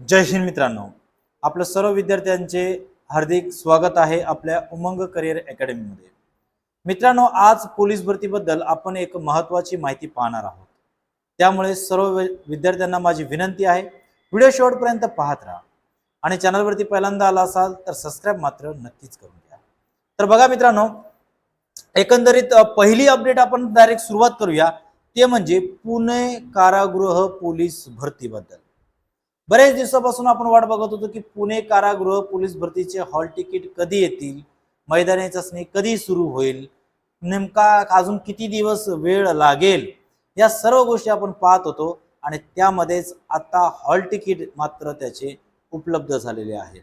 जय हिंद मित्रांनो. आपलं सर्व विद्यार्थ्यांचे हार्दिक स्वागत आहे आपल्या उमंग करिअर अकॅडमीमध्ये. मित्रांनो आज पोलीस भरतीबद्दल आपण एक महत्त्वाची माहिती पाहणार आहोत. त्यामुळे सर्व विद्यार्थ्यांना माझी विनंती आहे व्हिडिओ शेवटपर्यंत पाहत राहा. आणि चॅनलवरती पहिल्यांदा आला असाल तर सबस्क्राईब मात्र नक्कीच करून घ्या. तर बघा मित्रांनो एकंदरीत पहिली अपडेट आपण डायरेक्ट सुरुवात करूया. ते म्हणजे पुणे कारागृह पोलीस भरतीबद्दल. बरेच दिवसापासून आपण वाट बघत होतो की पुणे कारागृह पोलीस भरतीचे हॉल तिकीट कधी येतील? मैदानी चाचणी कधी सुरू होईल? नेमका अजून किती दिवस वेळ लागेल? या सर्व गोष्टी आपण पाहत होतो आणि त्यामध्येच आता हॉल तिकीट मात्र त्याचे उपलब्ध झालेले आहेत.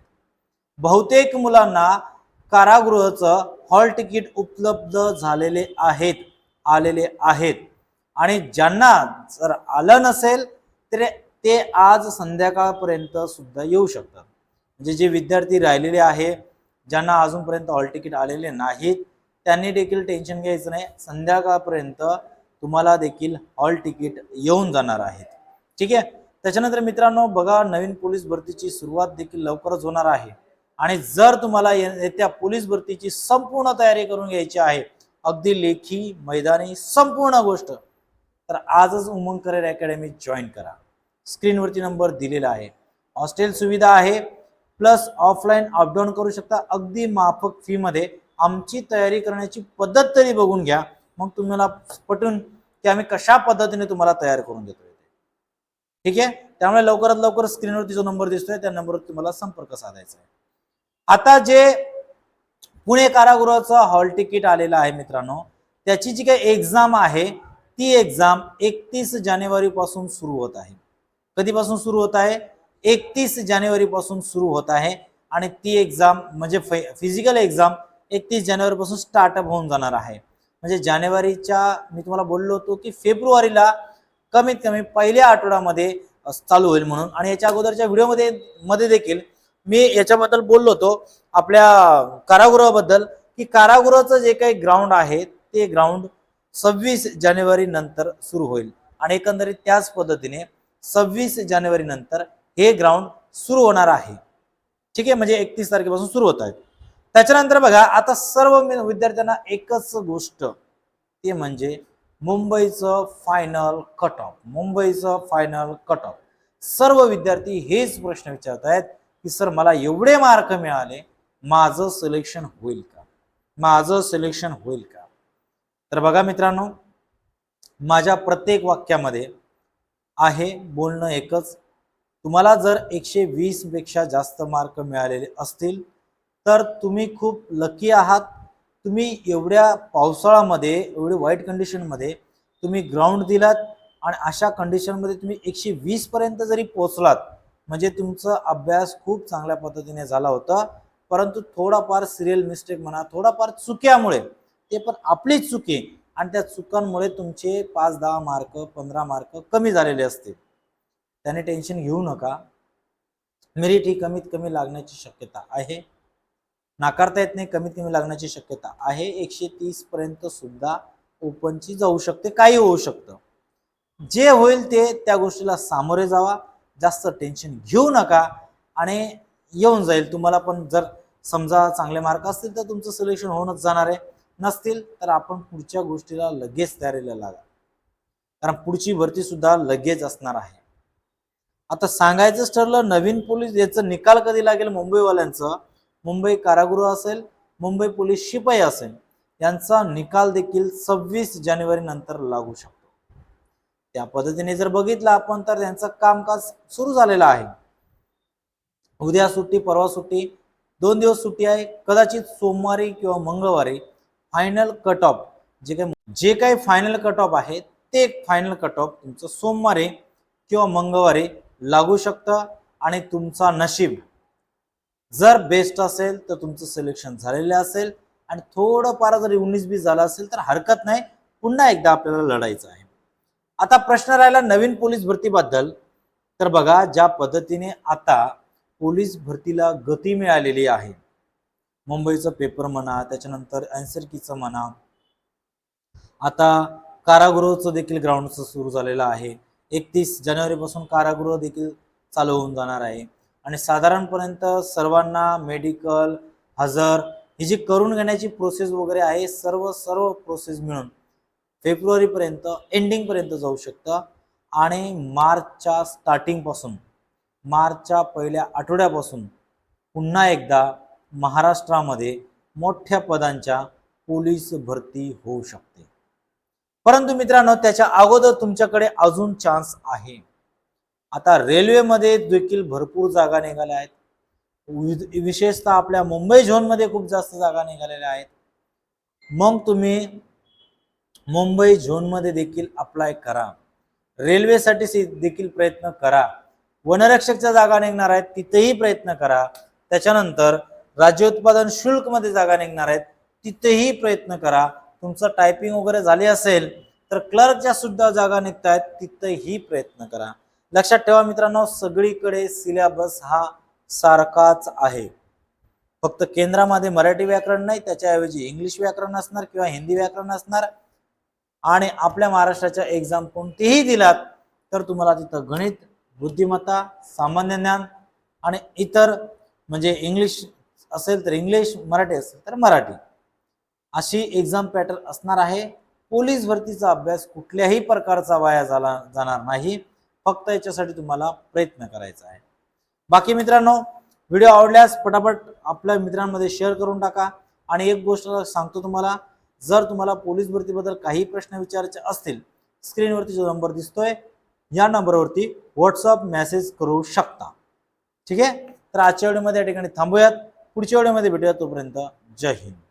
बहुतेक मुलांना कारागृहाचं हॉल तिकीट उपलब्ध झालेले आहेत आलेले आहेत. आणि ज्यांना जर आलं नसेल तर ते आज संध्याकाळपर्यंत सुद्धा येऊ शकतात. म्हणजे जे विद्यार्थी राहिलेले आहे ज्यांना अजूनपर्यंत हॉल तिकीट आलेले नाहीत त्यांनी देखील टेन्शन घ्यायचं नाही. संध्याकाळपर्यंत तुम्हाला देखील हॉल तिकीट येऊन जाणार आहेत. ठीक आहे? त्याच्यानंतर मित्रांनो बघा नवीन पोलीस भरतीची सुरुवात देखील लवकरच होणार आहे. आणि जर तुम्हाला येत्या पोलीस भरतीची संपूर्ण तयारी करून घ्यायची आहे अगदी लेखी मैदानी संपूर्ण गोष्ट तर आजच उमंग करिअर अकॅडमी जॉईन करा. स्क्रीनवरती नंबर दिलेला आहे. हॉस्टेल सुविधा आहे प्लस ऑफलाईन अपडाऊन करू शकता. अगदी माफक फीमध्ये आमची तयारी करण्याची पद्धत तरी बघून घ्या. मग तुम्हाला पटून की आम्ही कशा पद्धतीने तुम्हाला तयार करून देतोय ठीक आहे? त्यामुळे लवकरात लवकर स्क्रीनवरती जो नंबर दिसतोय त्या नंबरवर तुम्हाला संपर्क साधायचा आहे. आता जे पुणे कारागृहाचं हॉल तिकीट आलेलं आहे मित्रांनो त्याची जी काही एक्झाम आहे ती एक्झाम एकतीस जानेवारीपासून सुरू होत आहे. कधीपासून सुरू होत आहे? एकतीस जानेवारीपासून सुरू होत आहे आणि ती एक्झाम म्हणजे फिजिकल एक्झाम एकतीस जानेवारीपासून स्टार्टअप होऊन जाणार आहे. म्हणजे जानेवारीच्या मी तुम्हाला बोललो होतो की फेब्रुवारीला कमीत कमी पहिल्या आठवड्यामध्ये चालू होईल म्हणून. आणि याच्या अगोदरच्या व्हिडिओमध्ये मध्ये देखील मी याच्याबद्दल बोललो होतो आपल्या कारागृहाबद्दल की कारागृहाचं जे काही ग्राउंड आहे ते ग्राउंड सव्वीस जानेवारी नंतर सुरू होईल. आणि एकंदरीत त्याच पद्धतीने सव्वीस जानेवारी नंतर हे ग्राउंड सुरू होणार आहे. ठीक आहे? म्हणजे एकतीस तारखेपासून सुरू होत आहेत त्याच्यानंतर बघा आता सर्व विद्यार्थ्यांना एकच गोष्ट ते म्हणजे मुंबईचं फायनल कट ऑफ मुंबईचं फायनल कट ऑफ सर्व विद्यार्थी हेच प्रश्न विचारत आहेत की सर मला एवढे मार्क मिळाले माझं सिलेक्शन होईल का? माझं सिलेक्शन होईल का? तर बघा मित्रांनो माझ्या प्रत्येक वाक्यामध्ये आहे बोलणं एकच. तुम्हाला जर एकशे वीसपेक्षा जास्त मार्क मिळालेले असतील तर तुम्ही खूप लकी आहात. तुम्ही एवढ्या पावसाळ्यामध्ये एवढी वाईट कंडिशनमध्ये तुम्ही ग्राउंड दिलात आणि अशा कंडिशनमध्ये तुम्ही एकशे वीसपर्यंत जरी पोचलात म्हणजे तुमचा अभ्यास खूप चांगल्या पद्धतीने झाला होता परंतु थोडाफार सिरियल मिस्टेक म्हणा थोडाफार चुक्यामुळे ते पण आपलीच चुकी आणि त्या चुकांमुळे तुमचे पाच दहा मार्क पंधरा मार्क कमी झालेले असतील. त्याने टेन्शन घेऊ नका. मेरिट ही कमीत कमी लागण्याची शक्यता आहे. नाकारता येत नाही कमीत कमी लागण्याची शक्यता आहे. एकशे तीस पर्यंत सुद्धा ओपनची जाऊ शकते काही होऊ शकतं. जे होईल ते त्या गोष्टीला सामोरे जावा. जास्त टेन्शन घेऊ नका आणि येऊन जाईल. तुम्हाला पण जर समजा चांगले मार्क असतील तर तुमचं सिलेक्शन होऊनच जाणार आहे. नसतील तर आपण पुढच्या गोष्टीला लगेच तयारीला लागा. कारण पुढची भरती सुद्धा लगेच असणार आहे. आता सांगायचंच ठरलं नवीन पोलीस याचा निकाल कधी लागेल मुंबईवाल्यांचं? मुंबई कारागृह असेल मुंबई पोलीस शिपाई असेल यांचा निकाल देखील सव्वीस जानेवारी नंतर लागू शकतो. त्या पद्धतीने जर बघितलं आपण तर त्यांचं कामकाज सुरू झालेलं आहे. उद्या सुट्टी परवा सुट्टी दोन दिवस सुट्टी आहे. कदाचित सोमवारी किंवा मंगळवारी फायनल कट ऑफ जे काही जे काही फायनल कट ऑफ आहे ते फायनल कट ऑफ तुमचं सोमवारी किंवा मंगळवारी लागू शकतं आणि तुमचा नशीब जर बेस्ट असेल तर तुमचं सिलेक्शन झालेलं असेल आणि थोडंफार जर उन्नीस बीस झालं असेल तर हरकत नाही पुन्हा एकदा आपल्याला लढायचं आहे. आता प्रश्न राहिला नवीन पोलीस भरतीबद्दल. तर बघा ज्या पद्धतीने आता पोलीस भरतीला गती मिळालेली आहे मुंबईचं पेपर म्हणा त्याच्यानंतर अँसर कीचं म्हणा. आता कारागृहचं देखील ग्राउंडचं सुरू झालेलं आहे. एकतीस जानेवारीपासून कारागृह देखील चालू होऊन जाणार आहे. आणि साधारणपर्यंत सर्वांना मेडिकल हजर ही जी करून घेण्याची प्रोसेस वगैरे आहे सर्व सर्व प्रोसेस मिळून फेब्रुवारीपर्यंत एंडिंगपर्यंत जाऊ शकतं. आणि मार्चच्या स्टार्टिंगपासून मार्चच्या पहिल्या आठवड्यापासून पुन्हा एकदा महाराष्ट्रामध्ये मोठ्या पदांच्या पोलीस भरती होऊ शकते. परंतु मित्रांनो त्याच्या अगोदर तुमच्याकडे अजून चान्स आहे. आता रेल्वेमध्ये देखील भरपूर जागा निघाल्या आहेत. विशेषतः आपल्या मुंबई झोनमध्ये खूप जास्त जागा निघालेल्या आहेत. मग तुम्ही मुंबई झोनमध्ये देखील अप्लाय करा. रेल्वेसाठी देखील प्रयत्न करा. वनरक्षकच्या जागा निघणार आहेत तिथेही प्रयत्न करा. त्याच्यानंतर राज्य उत्पादन शुल्कमध्ये जागा निघणार आहेत. तिथेही प्रयत्न करा. तुमचं टायपिंग वगैरे झाली असेल तर क्लर्कच्या सुद्धा जागा निघत आहेत तिथेही प्रयत्न करा. लक्षात ठेवा मित्रांनो सगळीकडे सिलेबस हा सारखाच आहे. फक्त केंद्रामध्ये मराठी व्याकरण नाही त्याच्याऐवजी इंग्लिश व्याकरण असणार किंवा हिंदी व्याकरण असणार. आणि आपल्या महाराष्ट्राच्या एक्झाम कोणतीही दिलात तर तुम्हाला तिथं गणित बुद्धिमत्ता सामान्य ज्ञान आणि इतर म्हणजे इंग्लिश असेल तर इंग्लिश मराठी असेल तर मराठी. अशी एक्झाम पॅटर्न असणार आहे. पोलीस भरतीचा अभ्यास कुठल्याही प्रकारचा वाया झाला जाणार नाही. फक्त याच्यासाठी तुम्हाला प्रयत्न करायचा आहे. बाकी मित्रांनो व्हिडिओ आवडल्यास पटापट आपल्या मित्रांमध्ये शेअर करून टाका. आणि एक गोष्ट सांगतो तुम्हाला जर तुम्हाला पोलीस भरतीबद्दल काही प्रश्न विचारायचे असतील स्क्रीनवरती जो नंबर दिसतोय या नंबरवरती व्हॉट्सअप मेसेज करू शकता. ठीक आहे? तर आजच्या व्हिडिओमध्ये या ठिकाणी थांबूयात. पुढच्या व्हिडिओमध्ये भेटूया तोपर्यंत. जय हिंद.